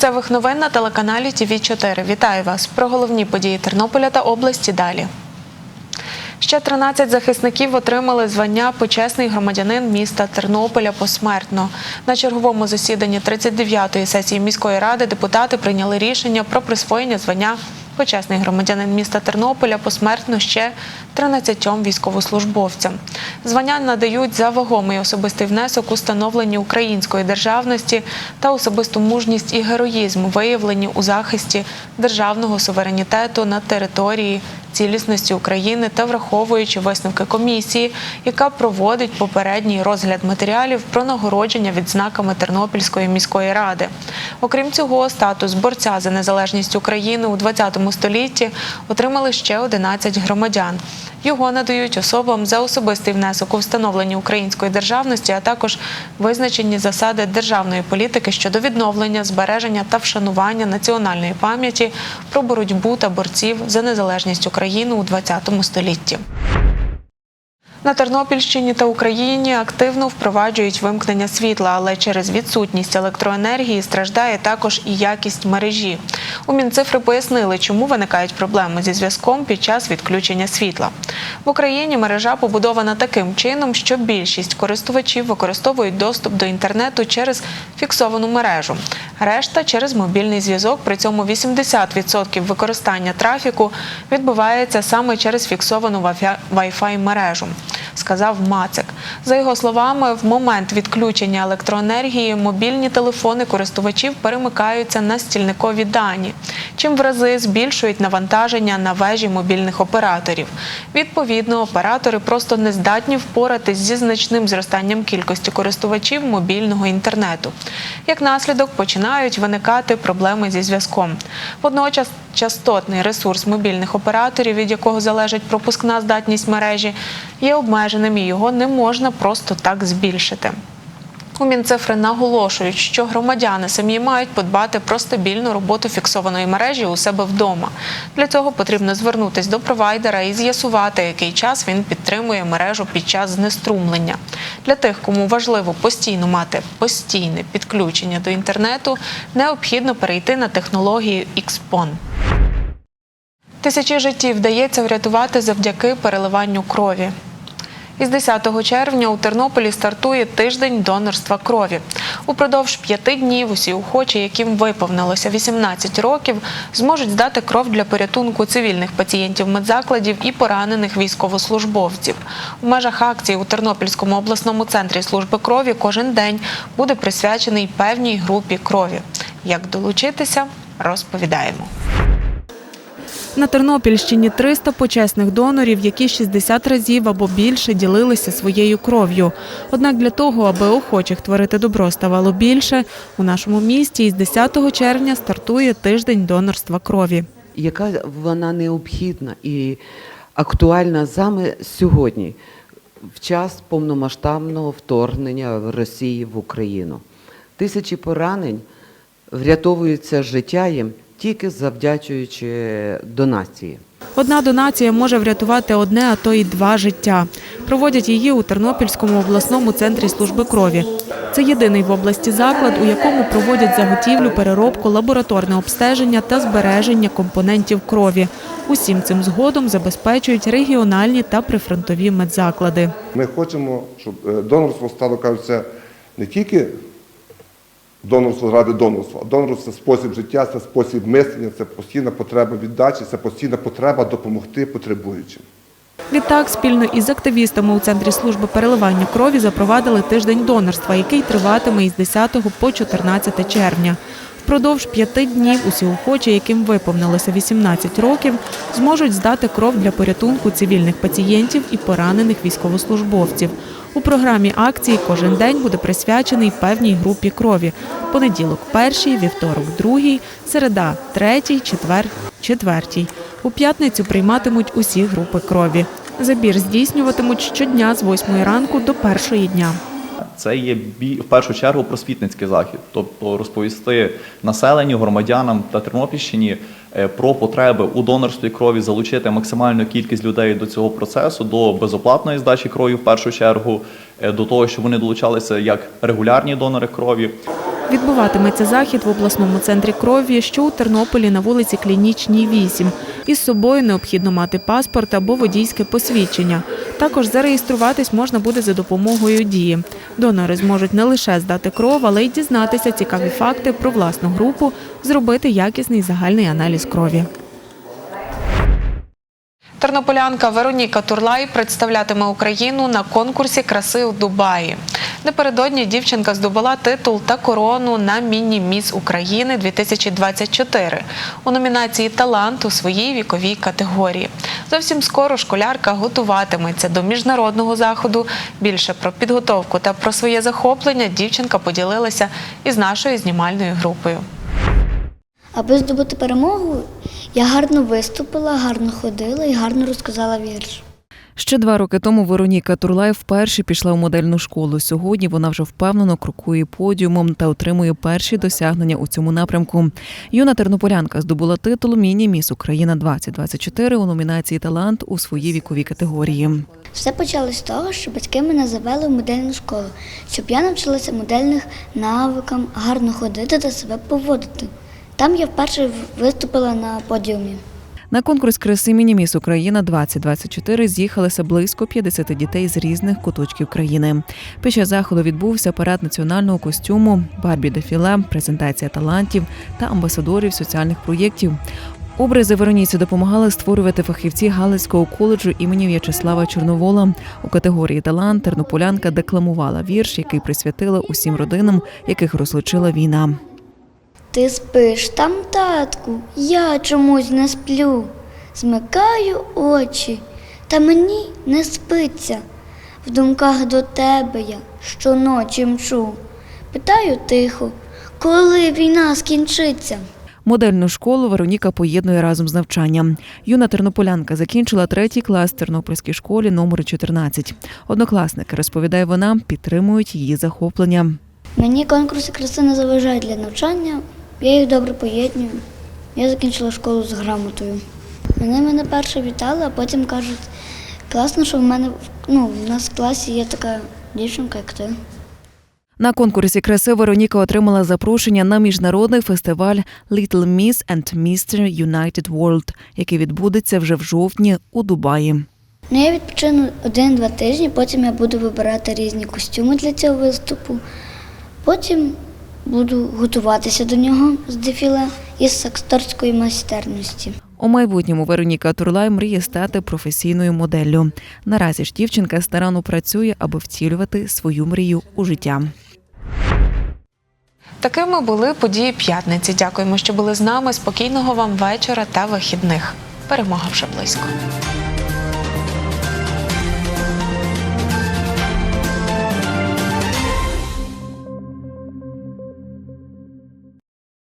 Місцевих новин на телеканалі ТВ 4 Вітаю вас. Про головні події Тернополя та області далі. Ще 13 захисників отримали звання почесний громадянин міста Тернополя посмертно. На черговому засіданні 39-ї сесії міської ради депутати прийняли рішення про присвоєння звання почесний громадянин міста Тернополя посмертно ще 13 військовослужбовцям. Звання надають за вагомий особистий внесок у становленні української державності та особисту мужність і героїзм, виявлені у захисті державного суверенітету на території цілісності України та враховуючи висновки комісії, яка проводить попередній розгляд матеріалів про нагородження відзнаками Тернопільської міської ради. Окрім цього, статус борця за незалежність України у ХХ столітті отримали ще 11 громадян. Його надають особам за особистий внесок у встановлення української державності, а також визначені засади державної політики щодо відновлення, збереження та вшанування національної пам'яті про боротьбу та борців за незалежність України у ХХ столітті. На Тернопільщині та Україні активно впроваджують вимкнення світла, але через відсутність електроенергії страждає також і якість мережі. У Мінцифри пояснили, чому виникають проблеми зі зв'язком під час відключення світла. В Україні мережа побудована таким чином, що більшість користувачів використовують доступ до інтернету через фіксовану мережу. Решта через мобільний зв'язок. При цьому 80% використання трафіку відбувається саме через фіксовану Wi-Fi мережу сказав Мацик. За його словами, в момент відключення електроенергії мобільні телефони користувачів перемикаються на стільникові дані, чим в рази збільшують навантаження на вежі мобільних операторів. Відповідно, оператори просто не здатні впоратись зі значним зростанням кількості користувачів мобільного інтернету. Як наслідок починають виникати проблеми зі зв'язком. Водночас частотний ресурс мобільних операторів, від якого залежить пропускна здатність мережі, є обмеженим і його не можна просто так збільшити. У Мінцифри наголошують, що громадяни самі мають подбати про стабільну роботу фіксованої мережі у себе вдома. Для цього потрібно звернутися до провайдера і з'ясувати, який час він підтримує мережу під час знеструмлення. Для тих, кому важливо постійно мати постійне підключення до інтернету, необхідно перейти на технологію XPON. Тисячі життів вдається врятувати завдяки переливанню крові. Із 10 червня у Тернополі стартує тиждень донорства крові. Упродовж п'яти днів усі охочі, яким виповнилося 18 років, зможуть здати кров для порятунку цивільних пацієнтів медзакладів і поранених військовослужбовців. У межах акції у Тернопільському обласному центрі служби крові кожен день буде присвячений певній групі крові. Як долучитися, розповідаємо. На Тернопільщині 300 почесних донорів, які 60 разів або більше ділилися своєю кров'ю. Однак для того, аби охочих творити добро ставало більше, у нашому місті із 10 червня стартує тиждень донорства крові. яка вона необхідна і актуальна саме сьогодні, в час повномасштабного вторгнення Росії в Україну. Тисячі поранень врятовуються життя їм тільки завдячуючи донації. Одна донація може врятувати одне, а то й два життя. Проводять її у Тернопільському обласному центрі служби крові. Це єдиний в області заклад, у якому проводять заготівлю, переробку, лабораторне обстеження та збереження компонентів крові. Усім цим згодом забезпечують регіональні та прифронтові медзаклади. Ми хочемо, щоб е, донорство стало, кажеться, не тільки донорство заради донорства, донорство це спосіб життя, це спосіб мислення, це постійна потреба віддачі, це постійна потреба допомогти потребуючим. Відтак, спільно із активістами у центрі служби переливання крові запровадили тиждень донорства, який триватиме із 10 по 14 червня. Впродовж п'яти днів усі охочі, яким виповнилося 18 років, зможуть здати кров для порятунку цивільних пацієнтів і поранених військовослужбовців. У програмі акції кожен день буде присвячений певній групі крові. Понеділок перший, вівторок другий, середа третій, четвер четвертій. У п'ятницю прийматимуть усі групи крові. Забір здійснюватимуть щодня з 8 ранку до першої дня. Це є в першу чергу просвітницький захід, тобто розповісти населенню, громадянам та Тернопільщині е, про потреби у донорстві крові, залучити максимальну кількість людей до цього процесу, до безоплатної здачі крові в першу чергу, е, до того, щоб вони долучалися як регулярні донори крові. Відбуватиметься захід в обласному центрі крові, що у Тернополі на вулиці Клінічній 8. Із собою необхідно мати паспорт або водійське посвідчення. Також зареєструватись можна буде за допомогою дії. Донори зможуть не лише здати кров, але й дізнатися цікаві факти про власну групу, зробити якісний загальний аналіз крові. Тернополянка Вероніка Турлай представлятиме Україну на конкурсі краси у Дубаї. Напередодні дівчинка здобула титул та корону на міні-міс України 2024 у номінації Талант у своїй віковій категорії. Зовсім скоро школярка готуватиметься до міжнародного заходу. Більше про підготовку та про своє захоплення дівчинка поділилася із нашою знімальною групою. Аби здобути перемогу, я гарно виступила, гарно ходила і гарно розказала вірш. Ще два роки тому Вероніка Турлай вперше пішла у модельну школу. Сьогодні вона вже впевнено крокує подіумом та отримує перші досягнення у цьому напрямку. Юна тернополянка здобула титул Міні-міс Україна 2024 у номінації Талант у своїй віковій категорії. Все почалось з того, що батьки мене завели в модельну школу, щоб я навчилася модельних навикам, гарно ходити та себе поводити. Там я вперше виступила на подіумі. На конкурс краси Мініміс Україна 2024 з'їхалися близько 50 дітей з різних куточків країни. Час заходу відбувся парад національного костюму, барбі дефіле, презентація талантів та амбасадорів соціальних проєктів. Образи Вероніці допомагали створювати фахівці Галицького коледжу імені В'ячеслава Чорновола. У категорії талант тернополянка декламувала вірш, який присвятила усім родинам, яких розлучила війна. Ти спиш там, татку, я чомусь не сплю. Змикаю очі, та мені не спиться. В думках до тебе я щоночі мчу. Питаю тихо, коли війна скінчиться. Модельну школу Вероніка поєднує разом з навчанням. Юна тернополянка закінчила третій клас в Тернопільській школі номер 14. Однокласники, розповідає вона, підтримують її захоплення. Мені конкурси краси не заважають для навчання, я їх добре поєдную. Я закінчила школу з грамотою. Вони мене перше вітали, а потім кажуть, класно, що в мене ну, в нас в класі є така дівчинка, як ти. На конкурсі краси Вероніка отримала запрошення на міжнародний фестиваль Little Miss and Mr. United World, який відбудеться вже в жовтні у Дубаї. Ну, я відпочину один-два тижні, потім я буду вибирати різні костюми для цього виступу. Потім буду готуватися до нього з дефіле із акторської майстерності. У майбутньому Вероніка Турлай мріє стати професійною моделлю. Наразі ж дівчинка старанно працює, аби втілювати свою мрію у життя. Такими були події п'ятниці. Дякуємо, що були з нами. Спокійного вам вечора та вихідних. Перемога вже близько.